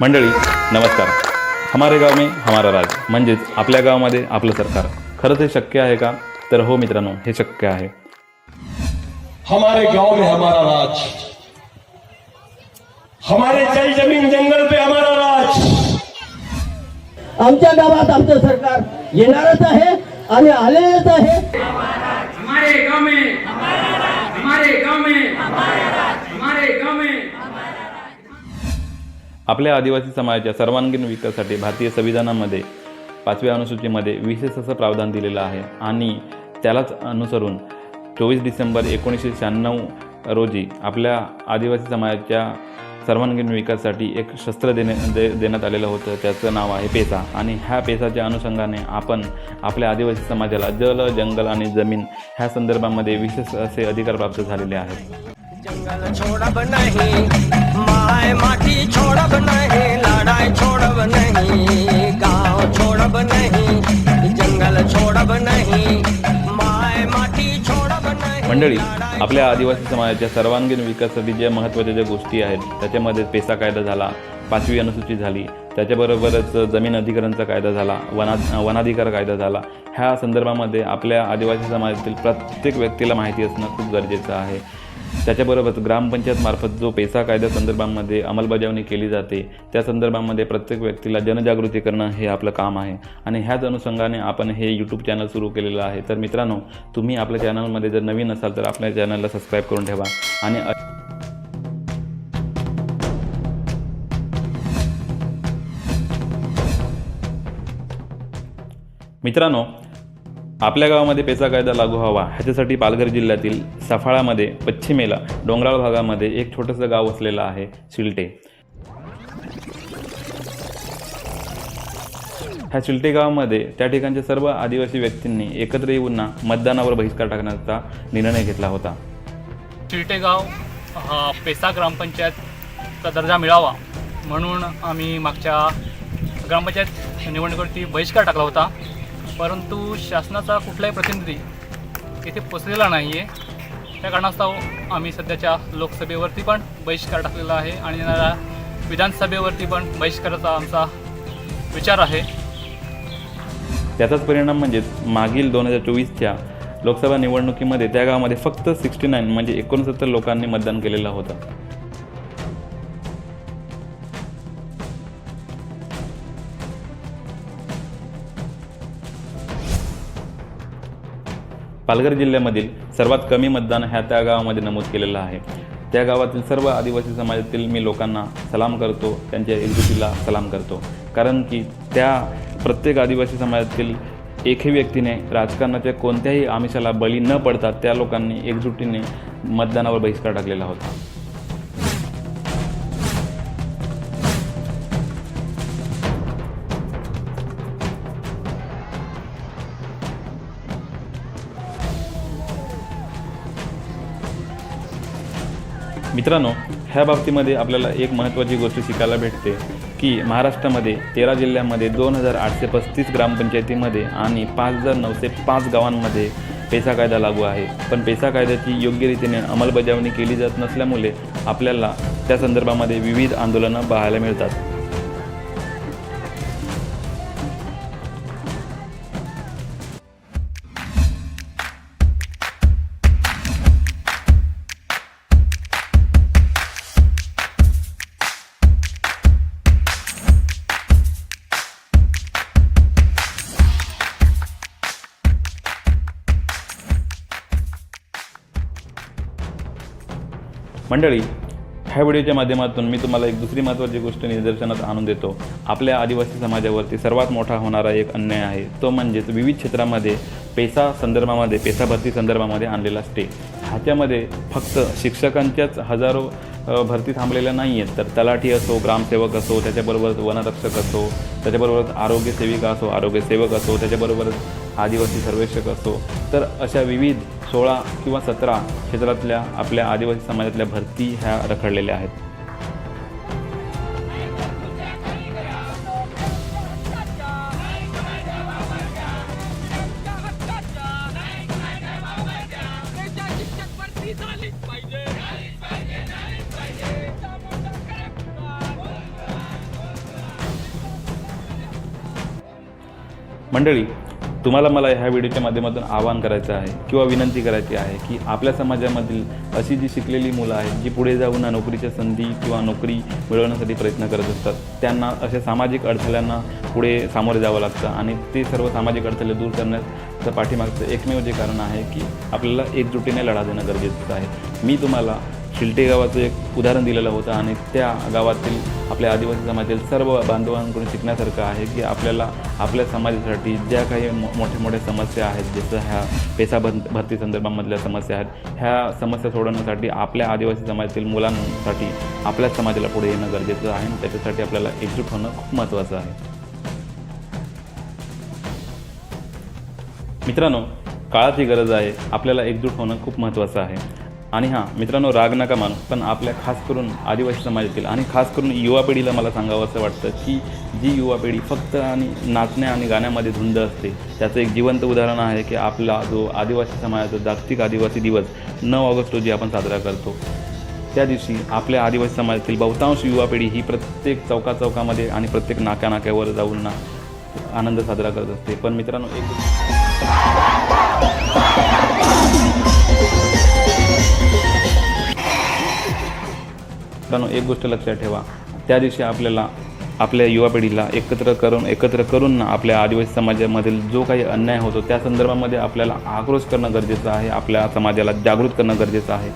मंडळी नमस्कार. हमारे गाव में हमारा राज म्हणजेच आपल्या गावामध्ये आपलं सरकार. खरंच हे शक्य आहे का? तर हो मित्रांनो हे शक्य आहे. हमारे गांव में हमारा राज हमारे जल जमीन जंगल पे हमारा राज आमच्या गावात आमचं सरकार येणारच आहे आणि आलेलंच आहे. हमारे गांव में. हमारे गांव में. आपल्या आदिवासी समाजाच्या सर्वांगीण विकासासाठी भारतीय संविधानामध्ये पाचव्या अनुसूचीमध्ये विशेष असं प्रावधान दिलेलं आहे. आणि त्यालाच अनुसरून चोवीस डिसेंबर एकोणीसशे शहाण्णव रोजी आपल्या आदिवासी समाजाच्या सर्वांगीण विकासासाठी एक शस्त्र देणे दे देण्यात आलेलं होतं. त्याचं नाव आहे पेसा. आणि ह्या पेसाच्या अनुषंगाने आपण आपल्या आदिवासी समाजाला जल जंगल आणि जमीन ह्या संदर्भामध्ये विशेष असे अधिकार प्राप्त झालेले आहेत. माटी छोड़ब नहीं लड़ाई छोड़ब नहीं गांव छोड़ब नहीं जंगल छोड़ब नहीं माय माटी छोड़ब नहीं मंडळी आपल्या आदिवासी समाजाच्या सर्वांगीण विकासासाठी ज्या महत्त्वाच्या ज्या गोष्टी आहेत त्याच्यामध्ये पेसा कायदा झाला पाचवी अनुसूची झाली त्याच्याबरोबरच जमीन अधिकारांचा कायदा झाला वना वनाधिकार कायदा झाला ह्या संदर्भामध्ये आपल्या आदिवासी समाजातील प्रत्येक व्यक्तीला माहिती असणं खूप गरजेचं आहे. त्याच्याबरोबरच ग्रामपंचायतमार्फत जो पैसा कायद्या संदर्भामध्ये अंमलबजावणी केली जाते त्या संदर्भामध्ये प्रत्येक व्यक्तीला जनजागृती करणं हे आपलं काम आहे. आणि ह्याच अनुषंगाने आपण हे यूट्यूब चॅनल सुरू केलेलं आहे. तर मित्रांनो तुम्ही आपल्या चॅनलमध्ये जर नवीन असाल तर आपल्या चॅनलला सबस्क्राईब करून ठेवा. आणि मित्रांनो आपल्या गावामध्ये पेचा कायदा लागू व्हावा ह्याच्यासाठी पालघर जिल्ह्यातील सफाळामध्ये पश्चिमेला डोंगराळ भागामध्ये एक छोटंसं गाव वसलेलं आहे शिलटे. ह्या शिलटे गावामध्ये त्या ठिकाणच्या सर्व आदिवासी व्यक्तींनी एकत्र येऊन ना मतदानावर बहिष्कार टाकण्याचा निर्णय घेतला होता. चिलटेगाव हा पेसा ग्रामपंचायतचा दर्जा मिळावा म्हणून आम्ही मागच्या ग्रामपंचायत निवडणुकीवरती बहिष्कार टाकला होता. परंतु शासनाचा कुठलाही प्रतिनिधी इथे पोचलेला नाही आहे त्या कारणास्तव आम्ही सध्याच्या लोकसभेवरती पण बहिष्कार टाकलेला आहे आणि येणाऱ्या विधानसभेवरती पण बहिष्काराचा आमचा विचार आहे. त्याचाच परिणाम म्हणजेच मागील दोन हजार चोवीसच्या लोकसभा निवडणुकीमध्ये त्या गावामध्ये फक्त सिक्स्टी नाईन म्हणजे एकोणसत्तर लोकांनी मतदान केलेलं होतं. पालघर जिल्ह्यामधील सर्वात कमी मतदान ह्या त्या गावामध्ये नमूद केलेलं आहे. त्या गावातील सर्व आदिवासी समाजातील मी लोकांना सलाम करतो त्यांच्या एकजुटीला सलाम करतो. कारण की त्या प्रत्येक आदिवासी समाजातील एकही व्यक्तीने राजकारणाच्या कोणत्याही आमिषाला बळी न पडता त्या लोकांनी एकजुटीने मतदानावर बहिष्कार टाकलेला होता. मित्रांनो ह्या बाबतीमध्ये आपल्याला एक महत्त्वाची गोष्ट शिकायला भेटते की महाराष्ट्रामध्ये तेरा जिल्ह्यामध्ये दोन हजार आठशे पस्तीस ग्रामपंचायतीमध्ये आणि पाच हजार नऊशे पाच गावांमध्ये पेसा कायदा लागू आहे. पण पेसा कायद्याची योग्य रीतीने अंमलबजावणी केली जात नसल्यामुळे आपल्याला त्या संदर्भामध्ये विविध आंदोलनं पाहायला मिळतात. मंडळी ह्या व्हिडिओच्या माध्यमातून मी तुम्हाला एक दुसरी महत्त्वाची गोष्ट निदर्शनात आणून देतो. आपल्या आदिवासी समाजावरती सर्वात मोठा होणारा एक अन्याय आहे. तो म्हणजेच विविध क्षेत्रामध्ये पेसा संदर्भामध्ये पेसा भरती संदर्भामध्ये आणलेला स्टे ह्याच्यामध्ये फक्त शिक्षकांच्याच हजारो भरती थांबलेल्या नाही आहेत तर तलाठी असो ग्रामसेवक असो त्याच्याबरोबरच वनरक्षक असो त्याच्याबरोबरच आरोग्यसेविका असो आरोग्यसेवक असो त्याच्याबरोबरच आदिवासी सर्वेक्षक असो तर अशा विविध सोळा किंवा सतरा क्षेत्रातल्या आपल्या आदिवासी समाजातल्या भरती ह्या रखडलेल्या आहेत. मंडळी तुम्हाला मला ह्या व्हिडिओच्या माध्यमातून आवाहन करायचं आहे किंवा विनंती करायची आहे की आपल्या समाजामधील अशी जी शिकलेली मुलं आहेत जी पुढे जाऊन नोकरीच्या संधी किंवा नोकरी मिळवण्यासाठी प्रयत्न करत असतात त्यांना अशा सामाजिक अडथळ्यांना पुढे सामोरे जावं लागतं आणि ते सर्व सामाजिक अडथळे दूर करण्याचं पाठीमागचं एकमेव जे कारण आहे की आपल्याला एकजुटीने लढा देणं गरजेचं आहे. मी तुम्हाला शिलटे गावाचं एक उदाहरण दिलेलं होतं आणि त्या गावातील आपल्या आदिवासी समाजातील सर्व बांधवांकडून शिकण्यासारखं आहे की आपल्याला आपल्या समाजासाठी ज्या काही मो मोठ्या मोठ्या समस्या आहेत जसं ह्या पेसा भर भरती संदर्भामधल्या समस्या आहेत ह्या समस्या सोडवण्यासाठी आपल्या आदिवासी समाजातील मुलांसाठी आपल्या समाजाला पुढे येणं गरजेचं आहे आणि त्याच्यासाठी आपल्याला एकजूट होणं खूप महत्त्वाचं आहे. मित्रांनो काळाची गरज आहे आपल्याला एकजूट होणं खूप महत्त्वाचं आहे. आणि हां मित्रांनो राग नका मानू पण आपल्या खास करून आदिवासी समाजातील आणि खास करून युवा पिढीला मला सांगावं असं वाटतं की जी युवा पिढी फक्त आणि नाचण्या आणि गाण्यामध्ये धुंद असते त्याचं एक जिवंत उदाहरण आहे की आपला जो आदिवासी समाजाचा जागतिक आदिवासी दिवस नऊ ऑगस्ट रोजी आपण साजरा करतो. त्या दिवशी आपल्या आदिवासी समाजातील बहुतांश युवा पिढी ही प्रत्येक चौका चौकामध्ये आणि प्रत्येक नाक्या नाक्यावर जाऊन ना आनंद साजरा करत असते. पण मित्रांनो एक मित्रांनो एक गोष्ट लक्षात ठेवा. त्या दिवशी आपल्याला आपल्या युवा पिढीला एकत्र करून एकत्र करून ना आपल्या आदिवासी समाजामधील जो काही अन्याय होतो त्या संदर्भामध्ये आपल्याला आक्रोश करणं गरजेचं आहे आपल्या समाजाला जागृत करणं गरजेचं आहे.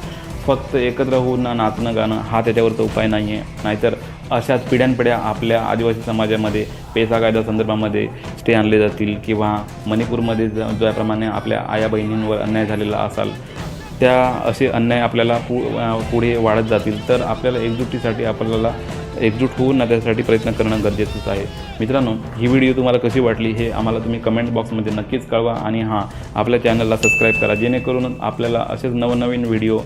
फक्त एकत्र होऊन ना नाचणं गाणं हा त्याच्यावरचा उपाय नाही आहे नाहीतर अशाच पिढ्यानपिढ्या आपल्या आदिवासी समाजामध्ये पेसा कायदा संदर्भामध्ये स्टे आणले जातील किंवा मणिपूरमध्ये ज- ज्याप्रमाणे आपल्या आया बहिणींवर अन्याय झालेला असाल त्या असे अन्याय आपल्याला पु पुढे वाढत जातील. तर आपल्याला एकजुटीसाठी आपल्याला एकजूट होऊन ना त्यासाठी प्रयत्न करणं गरजेचंच आहे. मित्रांनो ही व्हिडिओ तुम्हाला कशी वाटली हे आम्हाला तुम्ही कमेंट बॉक्समध्ये नक्कीच कळवा आणि हां आपल्या चॅनलला सबस्क्राईब करा जेणेकरून आपल्याला असेच नवनवीन व्हिडिओ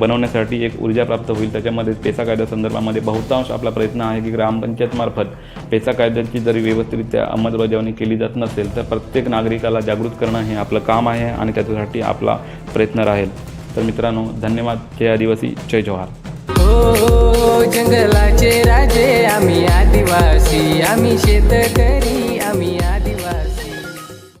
बनवण्यासाठी एक ऊर्जा प्राप्त होईल. त्याच्यामध्ये पेसा कायद्या संदर्भामध्ये बहुतांश आपला प्रयत्न आहे की ग्रामपंचायतमार्फत पेसा कायद्याची जरी व्यवस्थितरित्या अंमलबजावणी केली जात नसेल तर प्रत्येक नागरिकाला जागृत करणं हे आपलं काम आहे आणि त्याच्यासाठी आपला प्रयत्न राहील. तर मित्रांनो धन्यवाद. जय आदिवासी. जय जवाहर. हो जंगलाचे राजे आम्ही आदिवासी आम्ही शेतकरी आम्ही